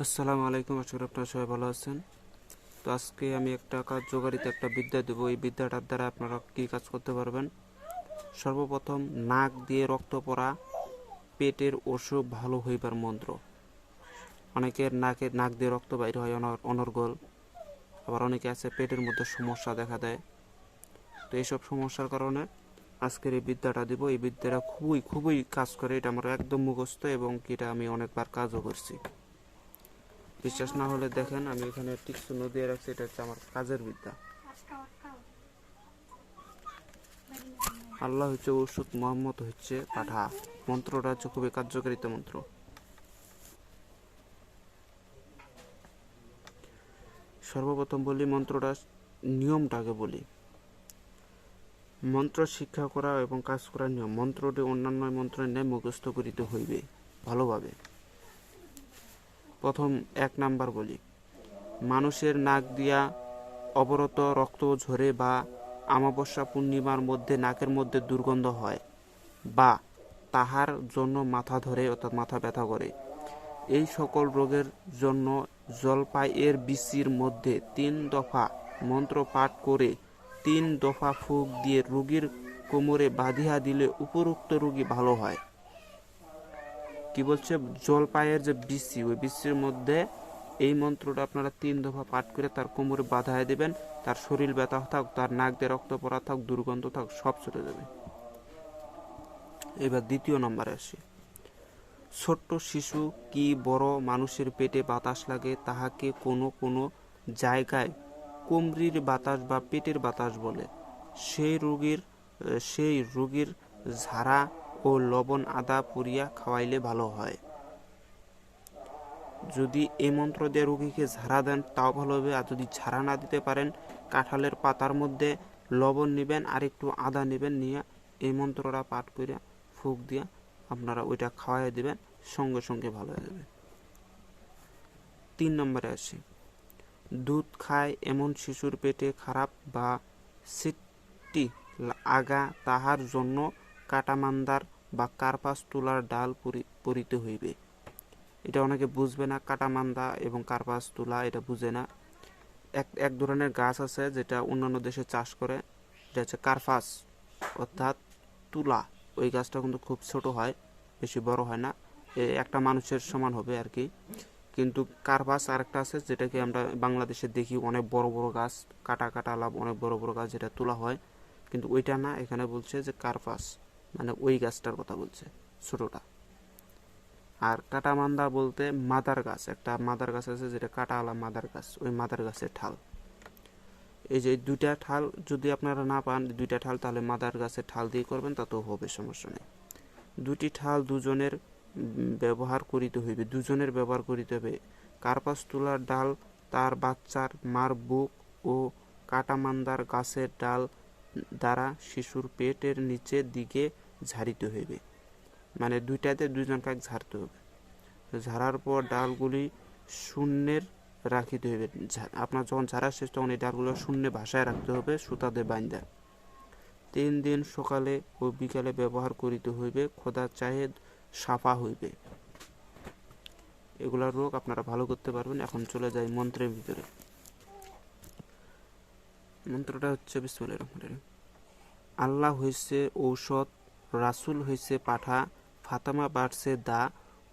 আসসালামু আলাইকুম, আশা আপনারা সবাই ভালো আছেন। তো আজকে আমি একটা কার্যকারিতা একটা বিদ্যা দেবো। এই বিদ্যাটার দ্বারা আপনারা কী কাজ করতে পারবেন? সর্বপ্রথম নাক দিয়ে রক্ত পড়া, পেটের অসুখ, ভালো হইবার মন্ত্র। অনেকের নাকে নাক দিয়ে রক্ত বাইর হয়, অনর- অনর্গল। আবার অনেকে আছে, পেটের মধ্যে সমস্যা দেখা দেয়। তো এইসব সমস্যার কারণে আজকের এই বিদ্যাটা দিব। এই বিদ্যাটা খুবই খুবই কাজ করে। এটা আমার একদম মুখস্থ এবং এটা আমি অনেকবার কাজও করছি। বিশ্বাস না হলে দেখেন, আমি এখানে টিক চিহ্ন দিয়ে রাখছি, এটা হচ্ছে আমার কাজের বিদ্যা। আল্লাহ হচ্ছে ওষুধ মোহাম্মদ হচ্ছে পাঠা। মন্ত্রটা হচ্ছে খুবই কার্যকারিতা মন্ত্র। সর্বপ্রথম বলি মন্ত্রটা, নিয়মটাকে বলি। মন্ত্র শিক্ষা করা এবং কাজ করার নিয়ম। মন্ত্রটি অন্যান্য মন্ত্রের ন্যায় মুখস্থ করিতে হইবে, ভালোভাবে। প্রথম এক নাম্বার বলি মানুষের নাক দিয়া অবরত রক্ত ঝরে বা আমাবস্যা পূর্ণিমার মধ্যে নাকের মধ্যে দুর্গন্ধ হয় বা তাহার জন্য মাথা ধরে অর্থাৎ মাথা ব্যথা করে। এই সকল রোগের জন্য জলপাইয়ের বিচির মধ্যে তিন দফা মন্ত্র পাঠ করে তিন দফা ফুক দিয়ে রোগীর কোমরে বাঁধিয়া দিলে উপরোক্ত রোগী ভালো হয়। কি বলছে? জলপাইয়ের যে বিচি, ওই বিচির মধ্যে এই মন্ত্রটা আপনারা তিন দফা পাঠ করে তার কোমরে বাঁধায় দেবেন, তার শরীর ব্যথা থাক, তার নাক দিয়ে রক্ত পড়া থাক, দুর্গন্ধ থাক, সব চলে যাবে। এবার দ্বিতীয় নম্বরে আসি। ছোট্ট শিশু কি বড় মানুষের পেটে বাতাস লাগে, তাহাকে কোনো কোনো জায়গায় কুমড়ির বাতাস বা পেটের বাতাস বলে। সেই রোগীর সেই রোগীর ঝাড়া ও লবণ আদা পুরিয়া খাওয়াইলে ভালো হয়। যদি এই মন্ত্র দিয়ে রুগীকে ঝাড়া দেন, তাও ভালো হবে। আর যদি ঝাড়া না দিতে পারেন, কাঁঠালের পাতার মধ্যে লবণ নেবেন আর একটু আদা নেবেন, নিয়ে এই মন্ত্রটা পাঠ করে ফুক দিয়ে আপনারা ওইটা খাওয়াই দেবেন, সঙ্গে সঙ্গে ভালো হয়ে যাবে। তিন নম্বরে আসি। দুধ খায় এমন শিশুর পেটে খারাপ বা সিট্টি আগা তাহার জন্য কাটামান্দার বা কার্পাস তুলার ডাল পরি- পরিতে হইবে। এটা অনেকে বুঝবে না, কাটামান্দা এবং কার্পাস তুলা এটা বুঝে না। এক এক ধরনের গাছ আছে যেটা অন্যান্য দেশে চাষ করে, এটা হচ্ছে কার্পাস, অর্থাৎ তুলা। ওই গাছটা কিন্তু খুব ছোট হয়, বেশি বড় হয় না একটা মানুষের সমান হবে আর কি কিন্তু কার্পাস আরেকটা আছে যেটাকে আমরা বাংলাদেশে দেখি অনেক বড় বড় গাছ, কাটা কাটা লাভ অনেক বড় বড় গাছ যেটা তোলা হয়। কিন্তু ওইটা না, এখানে বলছে যে কার্পাস। মানে ওই গাছটার কথা বলছে, ছোটটা। আর কাটামান্দা বলতে মাদার গাছ, একটা মাদার গাছ আছে যেটা কাটাওয়ালা মাদার গাছ, ওই মাদার গাছের ঠাল। এই যে দুইটা ঠাল যদি আপনারা না পান, দুইটা ঠাল তাহলে মাদার গাছের ঠাল দিয়ে করবেন তাতেও হবে, সমস্যা নেই। দুটি ঠাল দুজনের ব্যবহার করিতে হইবে, দুজনের ব্যবহার করিতে হবে। কার্পাস তুলার ডাল, তার বাচ্চার মার বুক ও কাটামান্দার গাছের ডাল দ্বারা শিশুর পেটের নিচের দিকে ঝাড়িতে হইবে। মানে দুইটাতে দুইজন কাক ঝাড়তে হবে। ঝাড়ার পর ডালগুলি শূন্যের রাখিতে হইবে। আপনার যখন ঝাড়া শেষ, তখন এই ডালগুলো শূন্য ভাষায় রাখতে হবে, সুতাতে বাইন্দা। তিন দিন সকালে ও বিকালে ব্যবহার করিতে হইবে, খোদা চাহে সাফা হইবে। এগুলা রোগ আপনারা ভালো করতে পারবেন। এখন চলে যাই মন্ত্রের ভিতরে। মন্ত্রটা হচ্ছে বিসমুল্লাহির রহমানির রহিম। আল্লাহ হইছে ঔষধ, রাসুল হইছে পাঠা, ফাতামা বাড়ছে দা,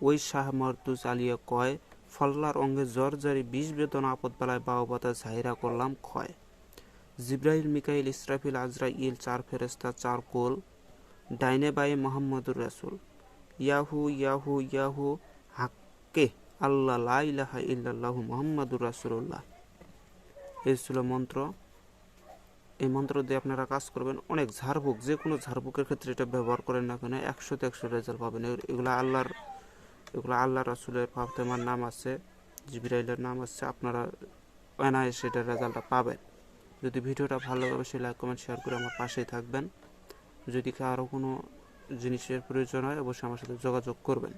ওই শাহ মর্তুজ আলিয়া কয়, ফল্লার অঙ্গে জ্বর জারি বিষ বেদনা আপদ বেলায় বাউবাতা জাহিরা করলাম ক্ষয়। জিব্রাহিল মিকাইল, ইসরাফিল আজরাইল চার ফেরেস্তা চার কোল, ডাইনে বায়ে মোহাম্মদুর রাসুল। ইয়াহু ইয়াহু ইয়াহু, হাক্কে, আল্লাহ লা ইলাহা ইল্লাল্লাহু মোহাম্মদুর রাসুল্লাহ এই ছিল মন্ত্র। এই মন্ত্র দিয়ে আপনারা কাজ করবেন। অনেক ঝাড়বুক যে কোনো ঝাড়বুকের ক্ষেত্রে এটা ব্যবহার করেন না কেন একশোতে একশো রেজাল্ট পাবেন। এগুলো- আল্লাহর এগুলো আল্লাহ রাসুলের ফাতেমার নাম আছে, জিবিরাইলের নাম আছে, আপনারা অনায়াসে সেটার রেজাল্টটা পাবেন। যদি ভিডিওটা ভালো লাগে, অবশ্যই লাইক, কমেন্ট, শেয়ার করে আমার পাশেই থাকবেন। যদি কারও কোনো জিনিসের প্রয়োজন হয়, অবশ্যই আমার সাথে যোগাযোগ করবেন।